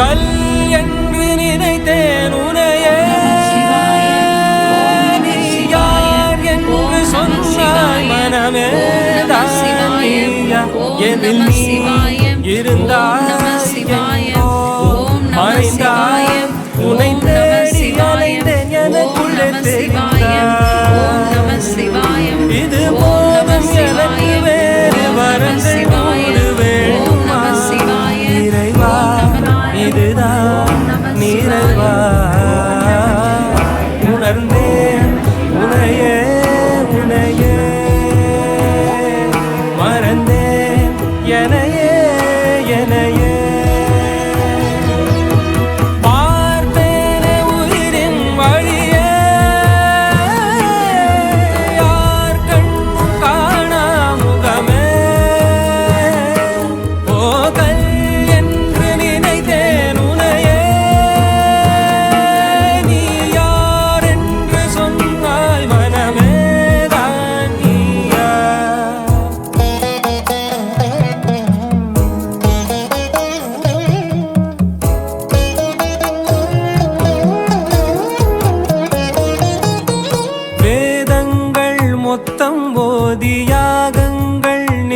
கல் என்று நினைத்தேன் உனையே. நீ யார் என்று சொன்னாய் மனமே எதில் நீ இருந்தாய் மறைந்தாய். உனை தேடி அலைந்தேன். எனக்குள்ளே தெரியும்.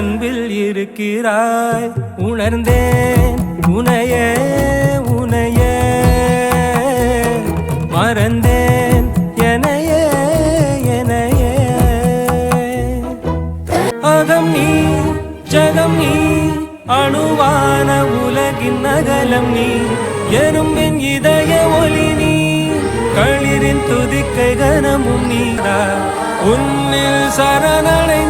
அன்பில் இருக்கிறாய் உணர்ந்தேன் உனைய உனைய. மறந்தேன் எனைய எனைய அகம் நீ ஜகம் நீ அணுவான உலகின் அகலம் நீ. எறும்பின் இதய ஒளி நீ களிரின் துதிக்கை கனமும் நீரா உன்னில் சரணடைந்த